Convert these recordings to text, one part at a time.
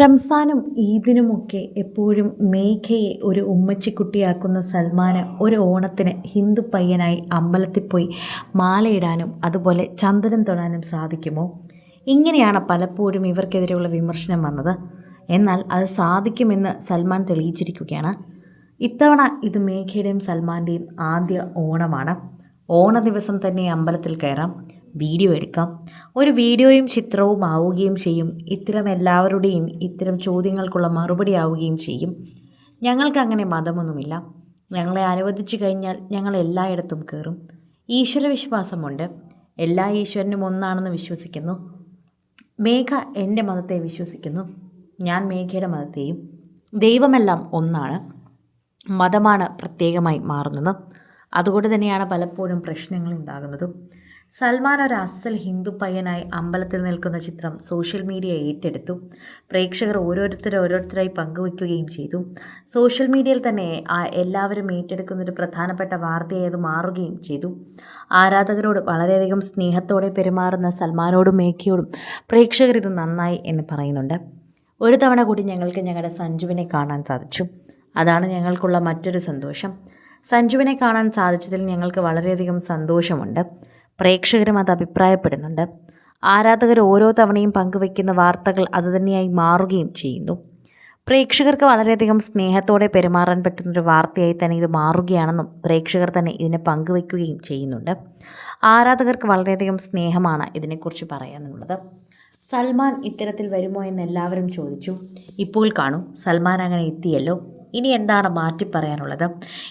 റംസാനും ഈദിനുമൊക്കെ എപ്പോഴും മേഘയെ ഒരു ഉമ്മച്ചിക്കുട്ടിയാക്കുന്ന സൽമാന് ഒരു ഓണത്തിന് ഹിന്ദു പയ്യനായി അമ്പലത്തിൽ പോയി മാലയിടാനും അതുപോലെ ചന്ദനം തൊടാനും സാധിക്കുമോ? ഇങ്ങനെയാണ് പലപ്പോഴും ഇവർക്കെതിരെയുള്ള വിമർശനം വന്നത്. എന്നാൽ അത് സാധിക്കുമെന്ന് സൽമാൻ തെളിയിച്ചിരിക്കുകയാണ്. ഇത്തവണ ഇത് മേഘയുടെയും സൽമാന്റെയും ആദ്യ ഓണമാണ്. ഓണ ദിവസം തന്നെ അമ്പലത്തിൽ കയറാം. വീഡിയോ എടുക്കാം. ഒരു വീഡിയോയും ചിത്രവും ആവുകയും ചെയ്യും. ഇത്തരം എല്ലാവരുടെയും ഇത്തരം ചോദ്യങ്ങൾക്കുള്ള മറുപടി ആവുകയും ചെയ്യും. ഞങ്ങൾക്ക് അങ്ങനെ മതമൊന്നുമില്ല. ഞങ്ങളെ അനുവദിച്ചു കഴിഞ്ഞാൽ ഞങ്ങൾ എല്ലായിടത്തും കയറും ഈശ്വരവിശ്വാസമുണ്ട്. എല്ലാ ഈശ്വരനും ഒന്നാണെന്ന് വിശ്വസിക്കുന്നു. മേഘ എന്റെ മതത്തെ വിശ്വസിക്കുന്നു. ഞാൻ മേഘയുടെ മതത്തെയും. ദൈവമെല്ലാം ഒന്നാണ്. മതമാണ് പ്രത്യേകമായി മാറുന്നത്. അതുകൊണ്ട് തന്നെയാണ് പലപ്പോഴും പ്രശ്നങ്ങൾ ഉണ്ടാകുന്നതും. സൽമാൻ ഒരു അസൽ ഹിന്ദു പയ്യനായി അമ്പലത്തിൽ നിൽക്കുന്ന ചിത്രം സോഷ്യൽ മീഡിയ ഏറ്റെടുത്തു. പ്രേക്ഷകർ ഓരോരുത്തർ ഓരോരുത്തരായി പങ്കുവയ്ക്കുകയും ചെയ്തു. സോഷ്യൽ മീഡിയയിൽ തന്നെ എല്ലാവരും ഏറ്റെടുക്കുന്ന ഒരു പ്രധാനപ്പെട്ട വാർത്തയായി അത് മാറുകയും ചെയ്തു. ആരാധകരോട് വളരെയധികം സ്നേഹത്തോടെ പെരുമാറുന്ന സൽമാനോടും മേഘയോടും പ്രേക്ഷകർ ഇത് നന്നായി എന്ന് പറയുന്നുണ്ട്. ഒരു തവണ കൂടി ഞങ്ങൾക്ക് ഞങ്ങളുടെ സഞ്ജുവിനെ കാണാൻ സാധിച്ചു. അതാണ് ഞങ്ങൾക്കുള്ള മറ്റൊരു സന്തോഷം. സഞ്ജുവിനെ കാണാൻ സാധിച്ചതിൽ ഞങ്ങൾക്ക് വളരെയധികം സന്തോഷമുണ്ട്. പ്രേക്ഷകരും അത് അഭിപ്രായപ്പെടുന്നുണ്ട്. ആരാധകർ ഓരോ തവണയും പങ്കുവയ്ക്കുന്ന വാർത്തകൾ അതുതന്നെയായി മാറുകയും ചെയ്യുന്നു. പ്രേക്ഷകർക്ക് വളരെയധികം സ്നേഹത്തോടെ പെരുമാറാൻ പറ്റുന്നൊരു വാർത്തയായി തന്നെ ഇത് മാറുകയാണെന്നും പ്രേക്ഷകർ തന്നെ ഇതിനെ പങ്കുവയ്ക്കുകയും ചെയ്യുന്നുണ്ട്. ആരാധകർക്ക് വളരെയധികം സ്നേഹമാണ് ഇതിനെക്കുറിച്ച് പറയാനുള്ളത്. സൽമാൻ ഇത്തരത്തിൽ വരുമോ എന്ന് എല്ലാവരും ചോദിച്ചു. ഇപ്പോൾ കാണൂ സൽമാൻ അങ്ങനെ എത്തിയല്ലോ. ഇനി എന്താണ് മാറ്റി പറയാനുള്ളത്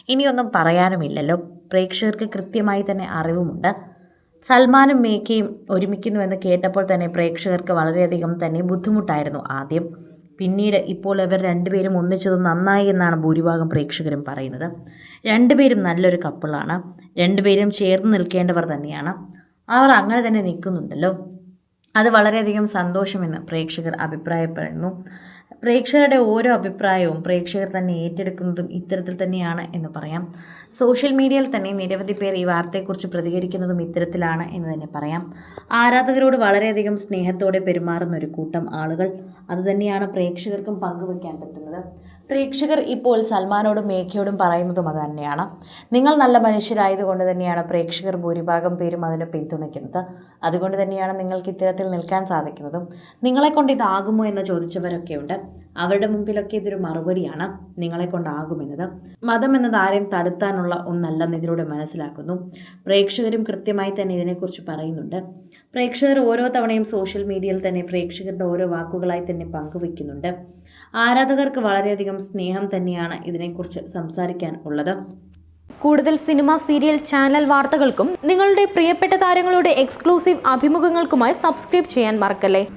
ഇനിയൊന്നും പറയാനുമില്ലല്ലോ. പ്രേക്ഷകർക്ക് കൃത്യമായി തന്നെ അറിവുമുണ്ട്. സൽമാനും മേക്കയും ഒരുമിക്കുന്നുവെന്ന് കേട്ടപ്പോൾ തന്നെ പ്രേക്ഷകർക്ക് വളരെയധികം തന്നെ ബുദ്ധിമുട്ടായിരുന്നു ആദ്യം. പിന്നീട് ഇപ്പോൾ ഇവർ രണ്ടുപേരും ഒന്നിച്ചത് നന്നായി എന്നാണ് ഭൂരിഭാഗം പ്രേക്ഷകരും പറയുന്നത്. രണ്ടുപേരും നല്ലൊരു കപ്പിളാണ് രണ്ടുപേരും ചേർന്ന് നിൽക്കേണ്ടവർ തന്നെയാണ്. അവർ അങ്ങനെ തന്നെ നിൽക്കുന്നുണ്ടല്ലോ. അത് വളരെയധികം സന്തോഷമെന്ന് പ്രേക്ഷകർ അഭിപ്രായപ്പെടുന്നു. പ്രേക്ഷകരുടെ ഓരോ അഭിപ്രായവും പ്രേക്ഷകർ തന്നെ ഏറ്റെടുക്കുന്നതും ഇത്തരത്തിൽ തന്നെയാണ് എന്ന് പറയാം. സോഷ്യൽ മീഡിയയിൽ തന്നെ നിരവധി പേർ ഈ വാർത്തയെക്കുറിച്ച് പ്രതികരിക്കുന്നതും ഇത്തരത്തിലാണ് എന്ന് തന്നെ പറയാം. ആരാധകരോട് വളരെയധികം സ്നേഹത്തോടെ പെരുമാറുന്ന ഒരു കൂട്ടം ആളുകൾ അതുതന്നെയാണ് പ്രേക്ഷകർക്കും പങ്കുവയ്ക്കാൻ പറ്റുന്നത്. പ്രേക്ഷകർ ഇപ്പോൾ സൽമാനോടും മേഘയോടും പറയുന്നതും അത് തന്നെയാണ്. നിങ്ങൾ നല്ല മനുഷ്യരായതുകൊണ്ട് തന്നെയാണ് പ്രേക്ഷകർ ഭൂരിഭാഗം പേരും അതിനെ പിന്തുണയ്ക്കുന്നത്. അതുകൊണ്ട് തന്നെയാണ് നിങ്ങൾക്ക് ഇത്തരത്തിൽ നിൽക്കാൻ സാധിക്കുന്നതും. നിങ്ങളെ കൊണ്ട് ഇതാകുമോ എന്ന് ചോദിച്ചവരൊക്കെയുണ്ട്. അവരുടെ മുമ്പിലൊക്കെ ഇതൊരു മറുപടിയാണ്. നിങ്ങളെ കൊണ്ടാകുമെന്നത് മതം എന്നത് ആരെയും തടുത്താനുള്ള ഒന്നല്ലെന്ന് ഇതിലൂടെ മനസ്സിലാക്കുന്നു. പ്രേക്ഷകരും കൃത്യമായി തന്നെ ഇതിനെക്കുറിച്ച് പറയുന്നുണ്ട്. പ്രേക്ഷകർ ഓരോ തവണയും സോഷ്യൽ മീഡിയയിൽ തന്നെ പ്രേക്ഷകരുടെ ഓരോ വാക്കുകളായി തന്നെ പങ്കുവയ്ക്കുന്നുണ്ട്. ആരാധകർക്ക് വളരെയധികം സ്നേഹം തന്നെയാണ് ഇതിനെക്കുറിച്ച് സംസാരിക്കാൻ ഉള്ളത്. കൂടുതൽ സിനിമ സീരിയൽ ചാനൽ വാർത്തകൾക്കും നിങ്ങളുടെ പ്രിയപ്പെട്ട താരങ്ങളുടെ എക്സ്ക്ലൂസീവ് അഭിമുഖങ്ങൾക്കുമായി സബ്സ്ക്രൈബ് ചെയ്യാൻ മറക്കല്ലേ?